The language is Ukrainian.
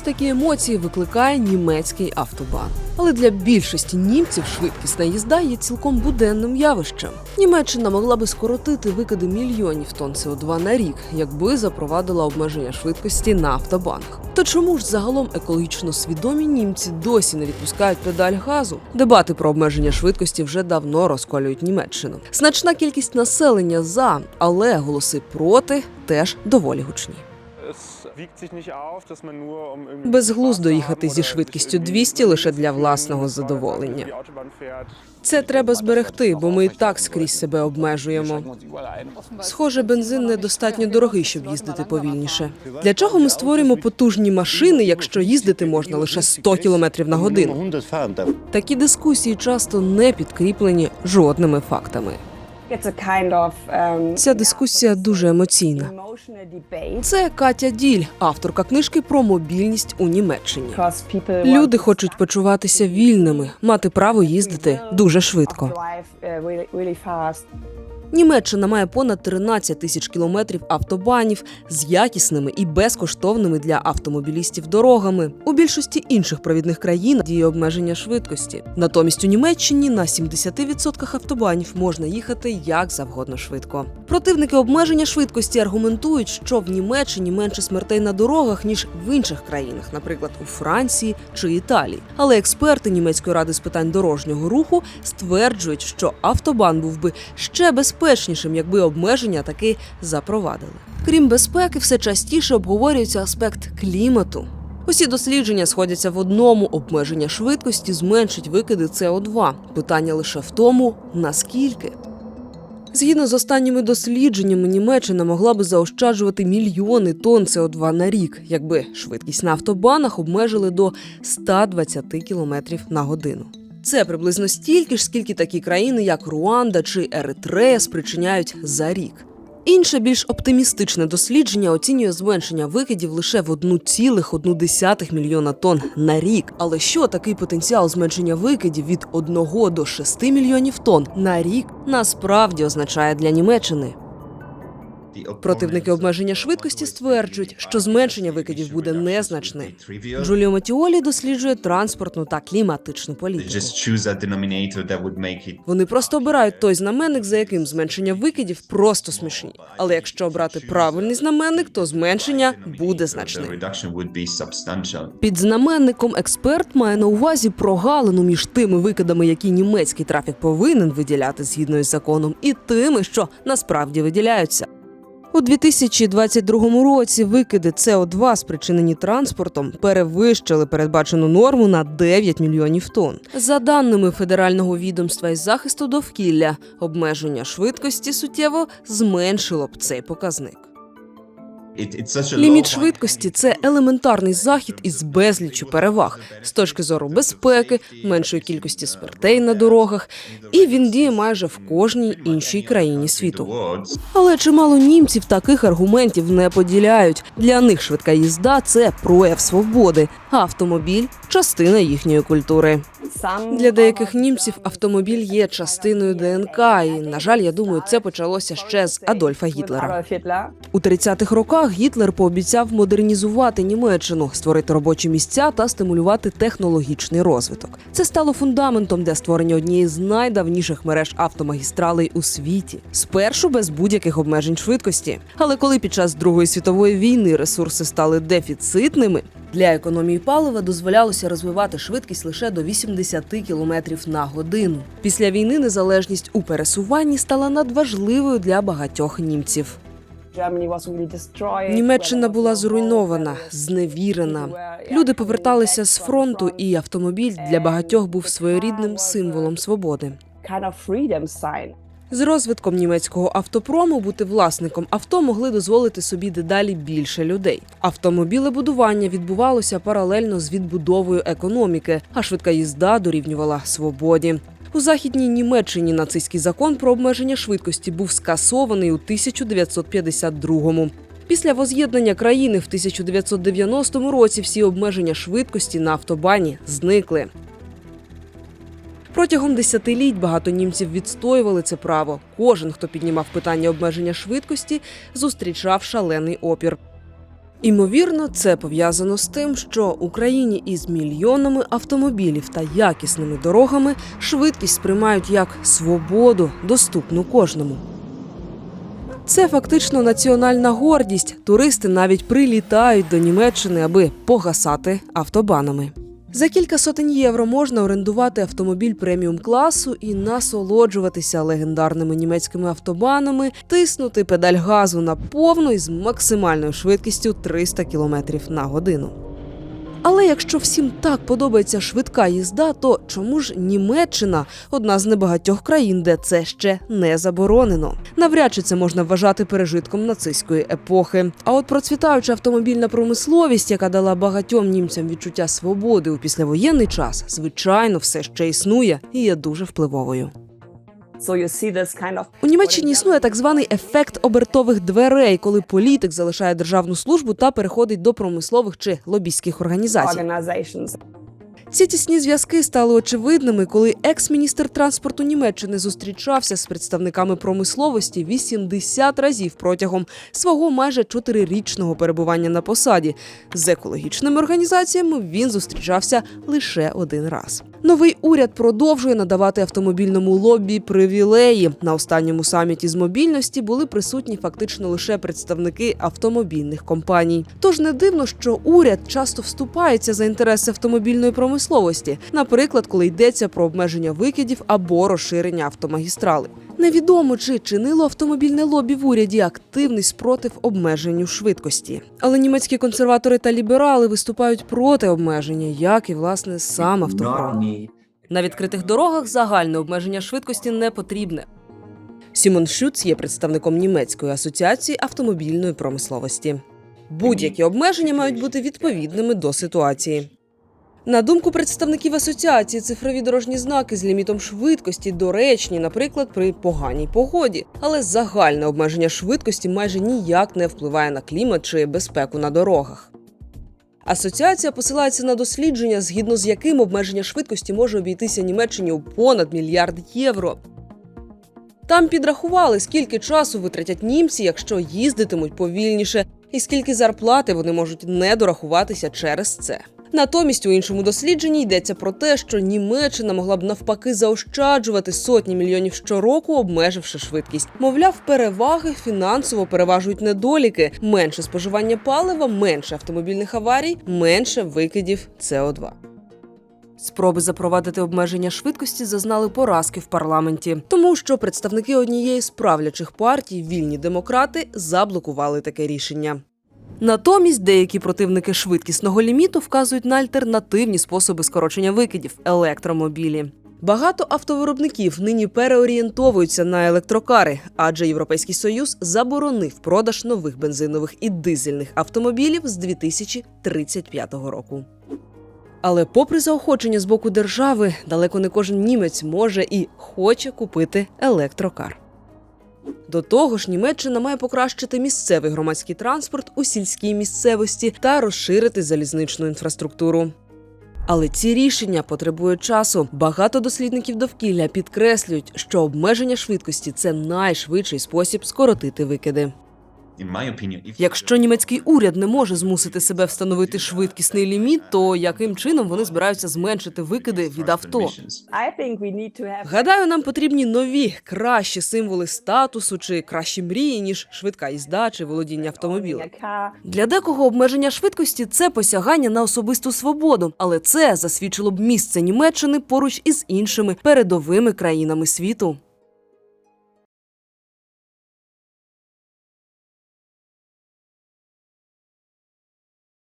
Ось такі емоції викликає німецький автобан. Але для більшості німців швидкісна їзда є цілком буденним явищем. Німеччина могла би скоротити викиди мільйонів тонн СО2 на рік, якби запровадила обмеження швидкості на автобанах. То чому ж загалом екологічно свідомі німці досі не відпускають педаль газу? Дебати про обмеження швидкості вже давно розколюють Німеччину. Значна кількість населення за, але голоси проти теж доволі гучні. Безглуздо їхати зі швидкістю 200 лише для власного задоволення. Це треба зберегти, бо ми і так скрізь себе обмежуємо. Схоже, бензин недостатньо дорогий, щоб їздити повільніше. Для чого ми створюємо потужні машини, якщо їздити можна лише 100 км на годину? Такі дискусії часто не підкріплені жодними фактами. Ця дискусія дуже емоційна. Це Катя Діль, авторка книжки про мобільність у Німеччині. Люди хочуть почуватися вільними, мати право їздити дуже швидко. Німеччина має понад 13 тисяч кілометрів автобанів з якісними і безкоштовними для автомобілістів дорогами. У більшості інших провідних країн діє обмеження швидкості. Натомість у Німеччині на 70% автобанів можна їхати як завгодно швидко. Противники обмеження швидкості аргументують, що в Німеччині менше смертей на дорогах ніж в інших країнах, наприклад, у Франції чи Італії. Але експерти німецької ради з питань дорожнього руху стверджують, що автобан був би ще безпечнішим, якби обмеження таки запровадили. Крім безпеки, все частіше обговорюється аспект клімату. Усі дослідження сходяться в одному: обмеження швидкості зменшить викиди СО2. Питання лише в тому, наскільки. Згідно з останніми дослідженнями, Німеччина могла би заощаджувати мільйони тонн СО2 на рік, якби швидкість на автобанах обмежили до 120 км на годину. Це приблизно стільки ж, скільки такі країни, як Руанда чи Еритрея, спричиняють за рік. Інше більш оптимістичне дослідження оцінює зменшення викидів лише в 1,1 мільйона тонн на рік. Але що такий потенціал зменшення викидів від 1 до 6 мільйонів тонн на рік насправді означає для Німеччини? Противники обмеження швидкості стверджують, що зменшення викидів буде незначне. Джуліо Матіолі досліджує транспортну та кліматичну політику. Вони просто обирають той знаменник, за яким зменшення викидів просто смішні. Але якщо обрати правильний знаменник, то зменшення буде значним. Під знаменником експерт має на увазі прогалину між тими викидами, які німецький трафік повинен виділяти згідно із законом, і тими, що насправді виділяються. У 2022 році викиди СО2, спричинені транспортом, перевищили передбачену норму на 9 мільйонів тонн. За даними федерального відомства із захисту довкілля, обмеження швидкості суттєво зменшило б цей показник. Ліміт швидкості це елементарний захід із безліччю переваг з точки зору безпеки, меншої кількості смертей на дорогах, і він діє майже в кожній іншій країні світу. Але чимало німців таких аргументів не поділяють. Для них швидка їзда це прояв свободи, а автомобіль частина їхньої культури. Для деяких німців автомобіль є частиною ДНК, і на жаль, я думаю, це почалося ще з Адольфа Гітлера. У 30-х роках Гітлер пообіцяв модернізувати Німеччину, створити робочі місця та стимулювати технологічний розвиток. Це стало фундаментом для створення однієї з найдавніших мереж автомагістралей у світі, спершу без будь-яких обмежень швидкості. Але коли під час Другої світової війни ресурси стали дефіцитними. Для економії палива дозволялося розвивати швидкість лише до 80 км на годину. Після війни незалежність у пересуванні стала надважливою для багатьох німців. Німеччина була зруйнована, зневірена. Люди поверталися з фронту, і автомобіль для багатьох був своєрідним символом свободи. З розвитком німецького автопрому бути власником авто могли дозволити собі дедалі більше людей. Автомобілебудування відбувалося паралельно з відбудовою економіки, а швидка їзда дорівнювала свободі. У західній Німеччині нацистський закон про обмеження швидкості був скасований у 1952-му. Після воз'єднання країни в 1990 році всі обмеження швидкості на автобані зникли. Протягом десятиліть багато німців відстоювали це право. Кожен, хто піднімав питання обмеження швидкості, зустрічав шалений опір. Імовірно, це пов'язано з тим, що Україні із мільйонами автомобілів та якісними дорогами швидкість сприймають як свободу, доступну кожному. Це фактично національна гордість. Туристи навіть прилітають до Німеччини, аби погасати автобанами. За кілька сотень євро можна орендувати автомобіль преміум класу і насолоджуватися легендарними німецькими автобанами, тиснути педаль газу на повну із максимальною швидкістю 300 км на годину. Але якщо всім так подобається швидка їзда, то чому ж Німеччина одна з небагатьох країн, де це ще не заборонено? Навряд чи це можна вважати пережитком нацистської епохи. А от процвітаюча автомобільна промисловість, яка дала багатьом німцям відчуття свободи у післявоєнний час, звичайно, все ще існує і є дуже впливовою. У Німеччині існує так званий ефект обертових дверей, коли політик залишає державну службу та переходить до промислових чи лобістських організацій. Ці тісні зв'язки стали очевидними, коли екс-міністр транспорту Німеччини зустрічався з представниками промисловості 80 разів протягом свого майже чотирирічного перебування на посаді. З екологічними організаціями він зустрічався лише один раз. Новий уряд продовжує надавати автомобільному лобі привілеї. На останньому саміті з мобільності були присутні фактично лише представники автомобільних компаній. Тож не дивно, що уряд часто вступається за інтереси автомобільної промисловості, наприклад, коли йдеться про обмеження викидів або розширення автомагістрали. Невідомо чи чинило автомобільне лобі в уряді активний спротив обмеженню швидкості. Але німецькі консерватори та ліберали виступають проти обмеження, як і власне сам автопром. На відкритих дорогах загальне обмеження швидкості не потрібне. Сімон Шюц є представником німецької асоціації автомобільної промисловості. Будь-які обмеження мають бути відповідними до ситуації. На думку представників асоціації, цифрові дорожні знаки з лімітом швидкості доречні, наприклад, при поганій погоді, але загальне обмеження швидкості майже ніяк не впливає на клімат чи безпеку на дорогах. Асоціація посилається на дослідження, згідно з яким обмеження швидкості може обійтися Німеччині у понад мільярд євро. Там підрахували, скільки часу витратять німці, якщо їздитимуть повільніше, і скільки зарплати вони можуть не дорахуватися через це. Натомість у іншому дослідженні йдеться про те, що Німеччина могла б навпаки заощаджувати сотні мільйонів щороку, обмеживши швидкість. Мовляв, переваги фінансово переважують недоліки: менше споживання палива, менше автомобільних аварій, менше викидів СО2. Спроби запровадити обмеження швидкості зазнали поразки в парламенті, тому що представники однієї з правлячих партій, вільні демократи, заблокували таке рішення. Натомість деякі противники швидкісного ліміту вказують на альтернативні способи скорочення викидів електромобілі. Багато автовиробників нині переорієнтовуються на електрокари, адже Європейський Союз заборонив продаж нових бензинових і дизельних автомобілів з 2035 року. Але, попри заохочення з боку держави, далеко не кожен німець може і хоче купити електрокар. До того ж, Німеччина має покращити місцевий громадський транспорт у сільській місцевості та розширити залізничну інфраструктуру. Але ці рішення потребують часу. Багато дослідників довкілля підкреслюють, що обмеження швидкості це найшвидший спосіб скоротити викиди. Якщо німецький уряд не може змусити себе встановити швидкісний ліміт, то яким чином вони збираються зменшити викиди від авто? Гадаю, нам потрібні нові, кращі символи статусу чи кращі мрії, ніж швидка їзда чи володіння автомобілем. Для декого обмеження швидкості це посягання на особисту свободу, але це засвідчило б місце Німеччини поруч із іншими передовими країнами світу.